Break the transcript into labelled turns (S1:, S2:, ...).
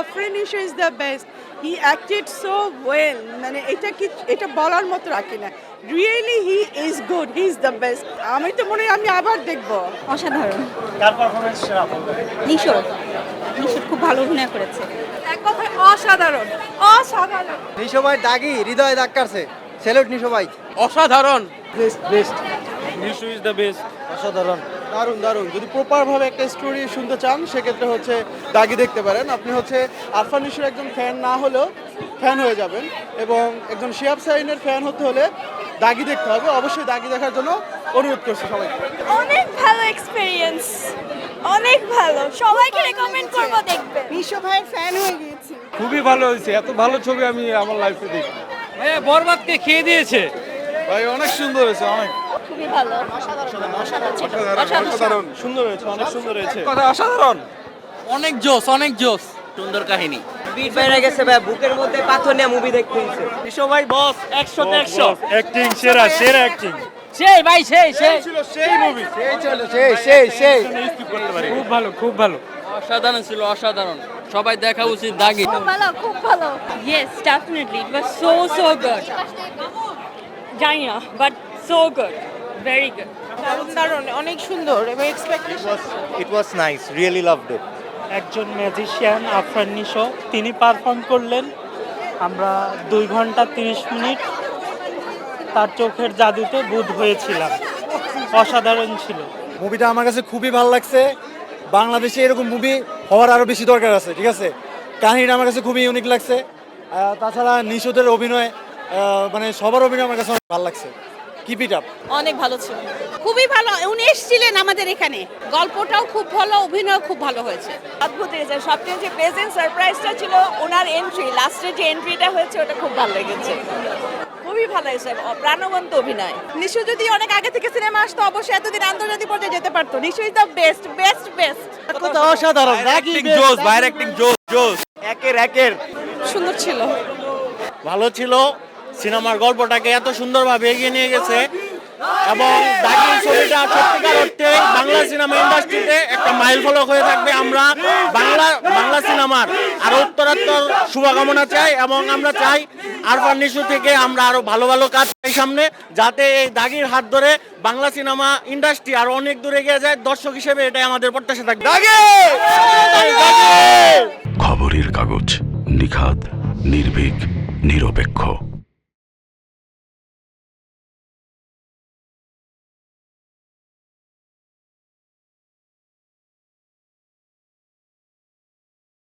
S1: Afran Nisho is the best he acted so well মানে এটা কি এটা বলার মতো রাখি না। Really he is good he is the best আমি তো মনে হয় আমি আবার দেখব।
S2: অসাধারণ।
S3: কার পারফরমেন্স সেরা বলবেন
S2: নিশো নিশো খুব ভালো অভিনয় করেছে।
S1: এক কথায় অসাধারণ। অসাধারণ।
S4: নিশো ভাই দাগি হৃদয় দাগ কাটছে। স্যালুট নিশো ভাই।
S5: অসাধারণ।
S4: Best best
S5: Nisho is the best
S4: অসাধারণ।
S6: দারুণ দারুণ। যদি প্রপারভাবে একটা স্টোরি শুনতে চান সেক্ষেত্রে হচ্ছে দাগি দেখতে পারেন। আপনি হচ্ছে আরফান নিশোর একজন ফ্যান না হলেও ফ্যান হয়ে যাবেন এবং একজন শিয়াব সাইনের ফ্যান হতে হলে দাগি দেখতে হবে। অবশ্যই দাগি দেখার জন্য অনুরোধ করছি সবাইকে।
S2: অনেক ভালো এক্সপেরিয়েন্স অনেক ভালো। সবাইকে রেকমেন্ড করব দেখবে।
S1: নিশো ভাইয়ের ফ্যান হয়ে গিয়েছি।
S5: খুবই ভালো হয়েছে। এত ভালো ছবি আমি আমার লাইফে দেখি। বরবাদকে খেয়ে দিয়েছে।
S6: ভাই অনেক সুন্দর হয়েছে অনেক।
S2: খুবই ভালো।
S6: অসাধারণ সুন্দর হয়েছে অনেক সুন্দর হয়েছে।
S5: কথা অসাধারণ। অনেক জোস অনেক জোস সুন্দর কাহিনী।
S4: বিট বাইরে গেছে ভাই বুকের মধ্যে পাথর নিয়ে মুভি দেখতে
S5: ভাই বস একশো। একশো
S3: অ্যাক্টিং সেরা সেরা অ্যাক্টিং
S5: সেই ভাই সেই সেই।
S6: সেই মুভি
S4: সেই চলো সেই সেই সেই
S5: খুব ভালো খুব ভালো। অসাধারণ ছিল অসাধারণ। সবাই দেখা উচিত দাগি।
S2: খুব ভালো খুব ভালো। Yes definitely it was so so good জানি না but so good very good
S1: দারুণ অনেক সুন্দর এবং expectation
S4: it was nice really loved it
S7: একজন ম্যাজিশিয়ান আফরান নিশো তিনি পারফর্ম করলেন। আমরা দুই ঘণ্টা তিরিশ মিনিট তার চোখের জাদুতে বুধ হয়েছিলাম। অসাধারণ ছিল।
S8: মুভিটা আমার কাছে খুবই ভালো লাগছে। বাংলাদেশে এরকম মুভি হওয়ার আরও বেশি দরকার আছে ঠিক আছে? কাহিনীটা আমার কাছে খুবই ইউনিক লাগছে। তাছাড়া নিশুদের অভিনয় মানে সবার অভিনয় আমার কাছে ভালো লাগছে। কিপ ইট আপ
S2: অনেক ভালো ছিল।
S1: খুবই ভালো উনি এসেছিলেন আমাদের এখানে। গল্পটাও খুব ভালো অভিনয় খুব ভালো হয়েছে।
S2: অদ্ভুত হয়েছে সবচেয়ে যে প্রেজেন্ট সারপ্রাইজটা ছিল ওনার এন্ট্রি লাস্টে যে এন্ট্রিটা হয়েছে ওটা খুব ভালো লেগেছে। খুবই ভালো হয়েছে। প্রাণবন্ত অভিনয়।
S1: নিশু যদি অনেক আগে থেকে সিনেমা আসতো অবশ্যই এতদিন আন্তর্জাতিক পর্যায়ে যেতে পারতো। Nisho is the best best best
S4: অসাধারণ দাগি
S5: জোস বাইরে অ্যাক্টিং জোস জোস
S4: একের একের।
S1: সুন্দর ছিল।
S6: ভালো ছিল। সিনেমার গল্পটাকে এত সুন্দরভাবে এগিয়ে নিয়ে গেছে এবং দাগি ছবিটা সত্যিকার অর্থে বাংলা সিনেমা ইন্ডাস্ট্রিতে একটা মাইল ফলক হয়ে থাকবে। আমরা বাংলা বাংলা সিনেমার আরও উত্তরাত্তর শুভকামনা চাই এবং আমরা চাই আরফান নিশু থেকে আমরা আরও ভালো ভালো কাজ চাই সামনে যাতে এই দাগির হাত ধরে বাংলা সিনেমা ইন্ডাস্ট্রি আরও অনেক দূরে এগিয়ে যায়। দর্শক হিসেবে এটাই আমাদের প্রত্যাশা থাকবে। দাগি!
S9: খবরের কাগজ নিখাদ নির্ভীক নিরপেক্ষ।